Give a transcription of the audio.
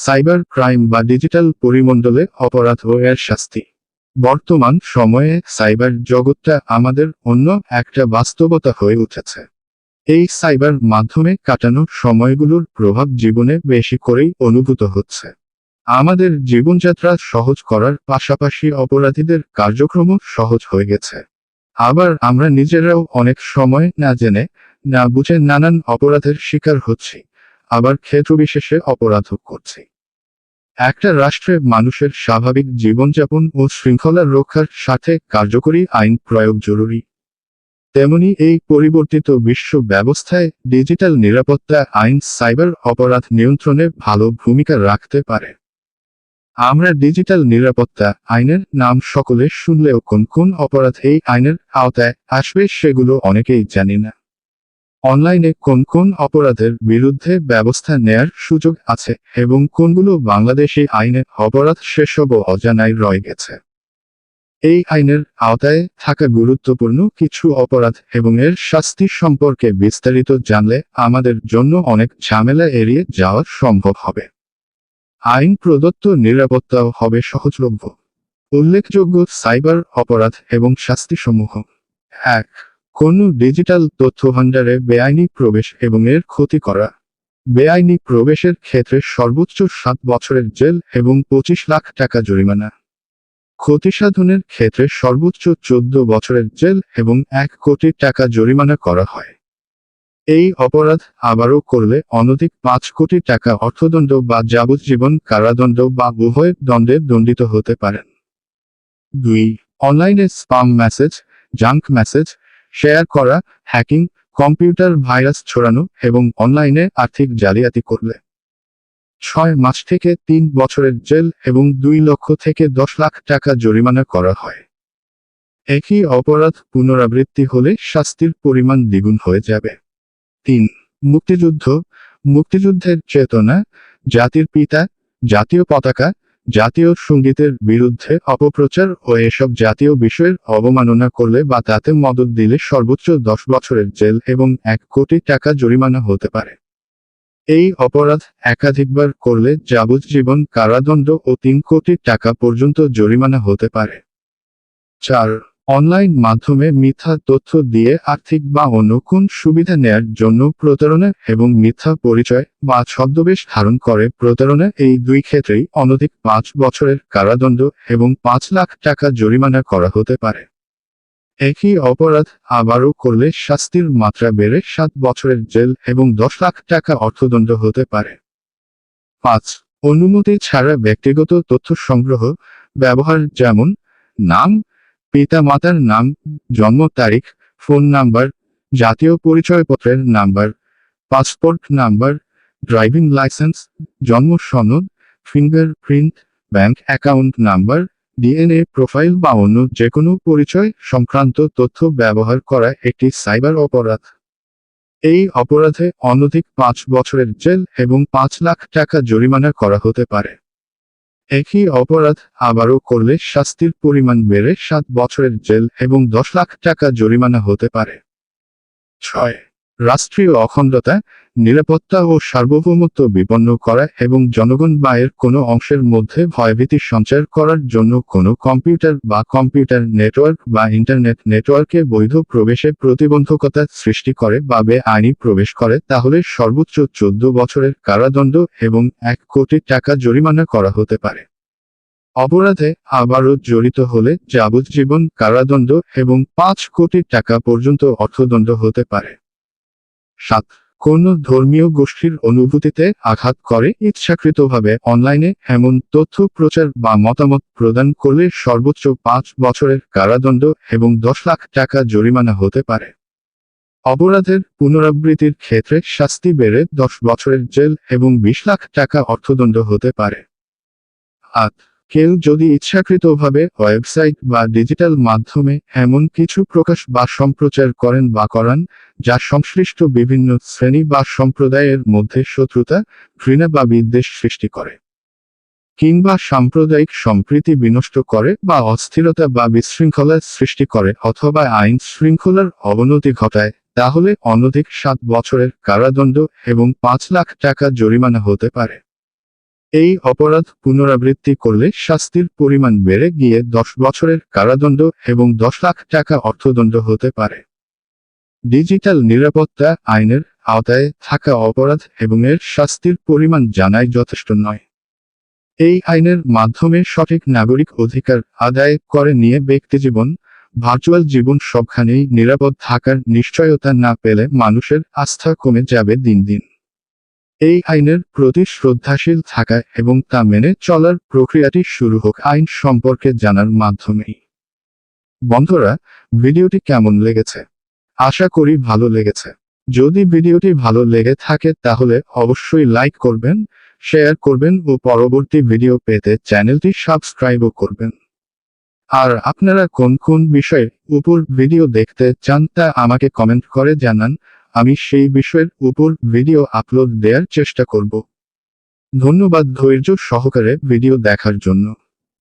Cyber crime বা digital পরিমণ্ডলে অপরাধ ও এর শাস্তি। বর্তমান সময়ে সাইবার জগৎটা আমাদের অন্য একটা বাস্তবতা হয়ে উঠেছে। এই সাইবার মাধ্যমে কাটানো সময়গুলোর প্রভাব জীবনে বেশি করেই অনুভূত হচ্ছে। আমাদের জীবনযাত্রা সহজ করার পাশাপাশি অপরাধীদের কার্যক্রমও সহজ হয়ে গেছে। আবার আমরা নিজেরাও অনেক সময় না জেনে, না বুঝে নানান অপরাধের শিকার হচ্ছি, আবার ক্ষেত্রবিশেষে অপরাধও করছি। একটা রাষ্ট্রে মানুষের স্বাভাবিক জীবনযাপন ও শৃঙ্খলা রক্ষার সাথে কার্যকরী আইন প্রয়োগ জরুরি। তেমনি এই পরিবর্তিত বিশ্ব ব্যবস্থায় ডিজিটাল নিরাপত্তা আইন সাইবার অপরাধ নিয়ন্ত্রণে ভালো ভূমিকা রাখতে পারে। আমরা ডিজিটাল নিরাপত্তা আইনের নাম সকলে শুনলেও কোন কোন অপরাধ এই আইনের আওতায় আসবে সেগুলো অনেকেই জানি না। অনলাইনে কোন কোন অপরাধের বিরুদ্ধে ব্যবস্থা নেয়ার সুযোগ আছে এবং কোনগুলো বাংলাদেশি আইনে অপরাধ সেসবও অজানায় রয়ে গেছে? এই আইনের আওতায় থাকা গুরুত্বপূর্ণ কিছু অপরাধ এবং এর শাস্তি সম্পর্কে বিস্তারিত জানলে আমাদের জন্য অনেক ঝামেলা এড়িয়ে যাওয়া সম্ভব হবে। আইন প্রদত্ত নিরাপত্তাও হবে সহজলভ্য। উল্লেখযোগ্য সাইবার অপরাধ এবং শাস্তিসমূহ। এক কোন ডিজিটাল তথ্য ভাণ্ডারে বেআইনি প্রবেশ এবং এর ক্ষতি করা। বেআইনি প্রবেশের ক্ষেত্রে সর্বোচ্চ সাত বছরের জেল এবং পঁচিশ লাখ টাকা জরিমানা। ক্ষতিসাধনের ক্ষেত্রে সর্বোচ্চ চোদ্দ বছরের জেল এবং এক কোটি টাকা জরিমানা করা হয়। এই অপরাধ আবারও করলে অনধিক পাঁচ কোটি টাকা অর্থদণ্ড বা যাবজ্জীবন কারাদণ্ড বা উভয় দণ্ডে দণ্ডিত হতে পারেন। দুই, অনলাইনে spam message, junk message share করা, হ্যাকিং, কম্পিউটার ভাইরাস ছড়ানো এবং অনলাইনে আর্থিক জালিয়াতি করলে। ছয় মাস থেকে তিন বছরের জেল এবং দুই লক্ষ থেকে দশ লাখ টাকা জরিমানা করা হয়। একই অপরাধ পুনরাবৃত্তি হলে শাস্তির পরিমাণ দ্বিগুণ হয়ে যাবে। তিন, মুক্তিযুদ্ধ। মুক্তিযুদ্ধের চেতনা, জাতির পিতা, জাতীয় পতাকা জাতীয় সঙ্গীতের বিরুদ্ধে অপপ্রচার ও এসব জাতীয় বিষয়ের অবমাননা করলে বা তাতে মদত দিলে সর্বোচ্চ দশ বছরের জেল এবং এক কোটি টাকা জরিমানা হতে পারে। এই অপরাধ একাধিকবার করলে যাবজ্জীবন কারাদণ্ড ও তিন কোটি টাকা পর্যন্ত জরিমানা হতে পারে। চার অনলাইন মাধ্যমে মিথ্যা তথ্য দিয়ে আর্থিক বা অন্য কোন সুবিধা নেয়ার জন্য প্রতারণা এবং মিথ্যা পরিচয় বা ছদ্মবেশ ধারণ করে প্রতারণা এই দুই ক্ষেত্রেই অনধিক পাঁচ বছরের কারাদণ্ড এবং পাঁচ লাখ টাকা জরিমানা করা হতে পারে। একই অপরাধ আবারও করলে শাস্তির মাত্রা বেড়ে সাত বছরের জেল এবং দশ লাখ টাকা অর্থদণ্ড হতে পারে। পাঁচ, অনুমতি ছাড়া ব্যক্তিগত তথ্য সংগ্রহ, ব্যবহার যেমন নাম পিতা মাতার নাম, জন্ম তারিখ, ফোন নাম্বার, জাতীয় পরিচয়পত্রের number, passport number, driving licence, জন্ম সনদ, fingerprint, bank account number, DNA profile বা অন্য যে কোনো পরিচয় সংক্রান্ত তথ্য ব্যবহার করা একটি সাইবার অপরাধ। এই অপরাধে অনধিক পাঁচ বছরের জেল এবং পাঁচ লাখ টাকা জরিমানা করা হতে পারে। একই অপরাধ আবারও করলে শাস্তির পরিমাণ বেড়ে সাত বছরের জেল এবং দশ লাখ টাকা জরিমানা হতে পারে। ছয় রাষ্ট্রীয় অখণ্ডতা, নিরাপত্তা ও সার্বভৌমত্ব বিপন্ন করা এবং জনগণ বা এর কোনো অংশের মধ্যে ভয়ভীতি সঞ্চার করার জন্য কোনো কম্পিউটার বা কম্পিউটার নেটওয়ার্ক বা ইন্টারনেট নেটওয়ার্কে বৈধ প্রবেশে প্রতিবন্ধকতা সৃষ্টি করে বা বেআইনি প্রবেশ করে, তাহলে সর্বোচ্চ চোদ্দ বছরের কারাদণ্ড এবং এক কোটি টাকা জরিমানা করা হতে পারে। অপরাধে আবারও জড়িত হলে যাবজ্জীবন কারাদণ্ড এবং পাঁচ কোটি টাকা পর্যন্ত অর্থদণ্ড হতে পারে। সাত। কোন ধর্মীয় গোষ্ঠীর অনুভূতিতে আঘাত করে ইচ্ছাকৃতভাবে অনলাইনে এমন তথ্য প্রচার বা মতামত প্রদান করলে সর্বোচ্চ পাঁচ বছরের কারাদণ্ড এবং দশ লাখ টাকা জরিমানা হতে পারে। অপরাধের পুনরাবৃত্তির ক্ষেত্রে শাস্তি বেড়ে দশ বছরের জেল এবং বিশ লাখ টাকা অর্থদণ্ড হতে পারে। আট। কেউ যদি ইচ্ছাকৃতভাবে ওয়েবসাইট বা ডিজিটাল মাধ্যমে এমন কিছু প্রকাশ বা সম্প্রচার করেন বা করান, যা সংশ্লিষ্ট বিভিন্ন শ্রেণি বা সম্প্রদায়ের মধ্যে শত্রুতা, ঘৃণা বা বিদ্বেষ সৃষ্টি করে, কিংবা সাম্প্রদায়িক সম্প্রীতি বিনষ্ট করে বা অস্থিরতা বা বিশৃঙ্খলা সৃষ্টি করে অথবা আইন শৃঙ্খলার অবনতি ঘটায়, তাহলে অনধিক সাত বছরের কারাদণ্ড এবং পাঁচ লাখ টাকা জরিমানা হতে পারে। এই অপরাধ পুনরাবৃত্তি করলে শাস্তির পরিমাণ বেড়ে গিয়ে দশ বছরের কারাদণ্ড এবং দশ লাখ টাকা অর্থদণ্ড হতে পারে। ডিজিটাল নিরাপত্তা আইনের আওতায় থাকা অপরাধ এবং এর শাস্তির পরিমাণ জানাই যথেষ্ট নয়। এই আইনের মাধ্যমে সঠিক নাগরিক অধিকার আদায় করে নিয়ে ব্যক্তিজীবন, ভার্চুয়াল জীবন সবখানেই নিরাপদ থাকার নিশ্চয়তা না পেলে মানুষের আস্থা কমে যাবে দিন দিন। এই আইনের প্রতি শ্রদ্ধাশীল থাকা এবং তা মেনে চলার প্রক্রিয়াটি শুরু হোক আইন সম্পর্কে জানার মাধ্যমেই। বন্ধুরা, ভিডিওটি কেমন লেগেছে? আশা করি ভালো লেগেছে। যদি ভিডিওটি ভালো লেগে থাকে তাহলে অবশ্যই লাইক করবেন, শেয়ার করবেন ও পরবর্তী ভিডিও পেতে চ্যানেলটি সাবস্ক্রাইবও করবেন। আর আপনারা কোন কোন বিষয়ে উপর ভিডিও দেখতে চান তা আমাকে কমেন্ট করে জানান আমি সেই বিষয়ের উপর ভিডিও আপলোড দেওয়ার চেষ্টা করব। ধন্যবাদ ধৈর্য সহকারে ভিডিও দেখার জন্য।